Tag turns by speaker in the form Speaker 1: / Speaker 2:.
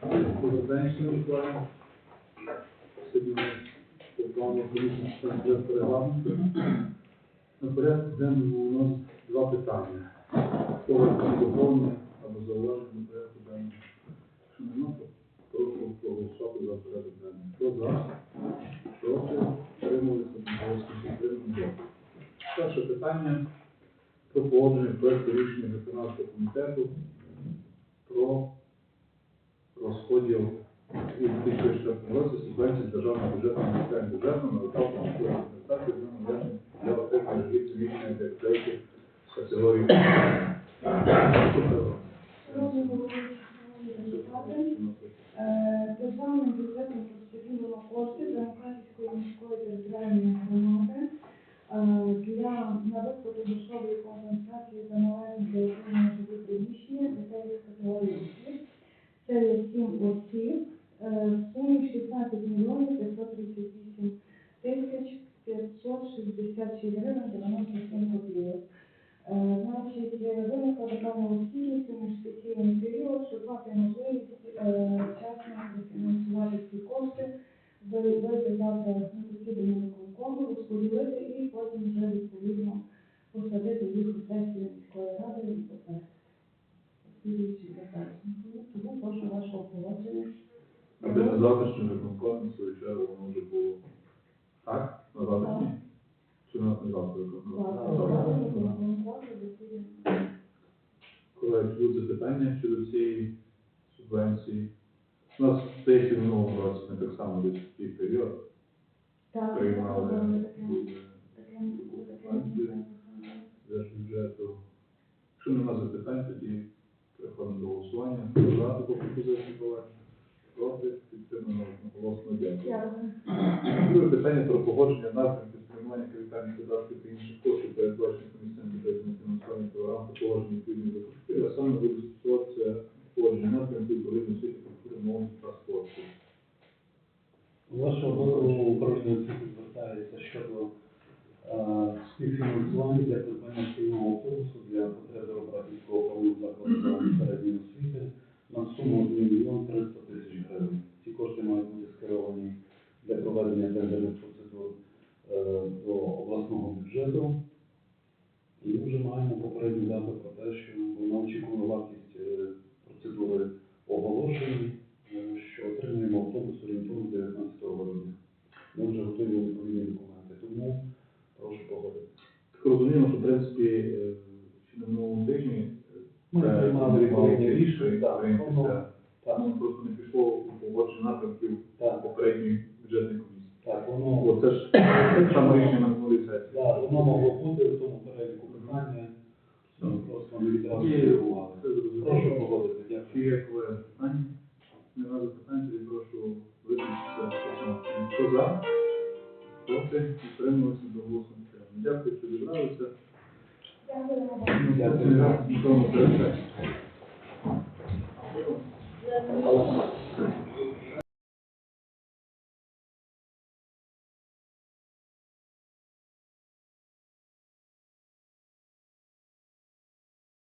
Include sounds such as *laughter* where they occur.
Speaker 1: Шановні колеги. Сьогодні повторно комісія з регламенту. На порядку денному у нас два питання. Кого доповнення або зауваження на порядку денному. Якщо нема, прошу проголосувати за порядок денний. Хто за? Проти? Утрималися? Голосно підтримано. Перше питання про погодження проекту рішення виконавчого комітету розподіл у 2004 році субвенції з державного бюджету на місцевим бюджетом на виконавчу адміністрацію за належним для отримання житлів приміщення для деяких категорій.
Speaker 2: Шановні головуючі, виникла така необхідність у міжсесійний період, щоб мати можливість е, вчасно профінансувати ці кошти, ви- завтра на засідання виконкому, розподілити і потім вже відповідно посадити їх у сесію міської ради і. Слідуючі. Тому прошу вашого погодження.
Speaker 1: Аби на завтрашню виконкомі, в свою чергу, воно вже було. Так? На завтрашній? Чи у нас не завтра
Speaker 2: Завтра
Speaker 1: виконком?
Speaker 2: виконкому засідання.
Speaker 1: Колеги, будуть запитання щодо цієї субвенції? У нас сесії в минулому році ми так само десь в цей період
Speaker 2: Так,
Speaker 1: приймали держбюджету. Якщо немає запитань, тоді переходимо до голосування. Хто за таку пропозицію колеги? Проти? Підтримано одноголосно дякую. Друге питання про погодження напрямків спрямування капітальних видатків та інших коштів, передбачених місцем бюджету фінансування програм та положень відповідних закупівель, а саме буде стосуватися погодження напрямків управління освіти, культури, молоді та спорту.
Speaker 3: Вашого управління звертається щодо е, співфінансування для придбання спільного автобусу для потреб Європейського управління закладу середньої освіти на суму 1 мільйон 300 тисяч гривень. Ці кошти мають бути скеровані для проведення тендерних процедур е, до обласного бюджету. І ми вже маємо попередню дату про те, що ми очікуємо вартість е, процедури оголошень, е, що отримуємо автобус орієнтовно 19 грудня. Ми вже готуємо відповідні документи, тому прошу погодити.
Speaker 1: Так розуміємо, що в принципі е, ще на минулому тижні е,
Speaker 3: відповідні рішення, воно-
Speaker 1: просто не пішло у погодження напрямків попередньої бюджетної комісії.
Speaker 3: так, воно,
Speaker 1: це ж *coughs* так само рішення на минулій сесії.
Speaker 3: да, воно могло бути в тому переліку питання, просто не відразу
Speaker 1: Є,
Speaker 3: реагували.
Speaker 1: це зрозуміло.
Speaker 3: Прошу погодити, дякую.
Speaker 1: Проти? Підтримується до голосу. Дякую, що зібралися.
Speaker 2: Дякую.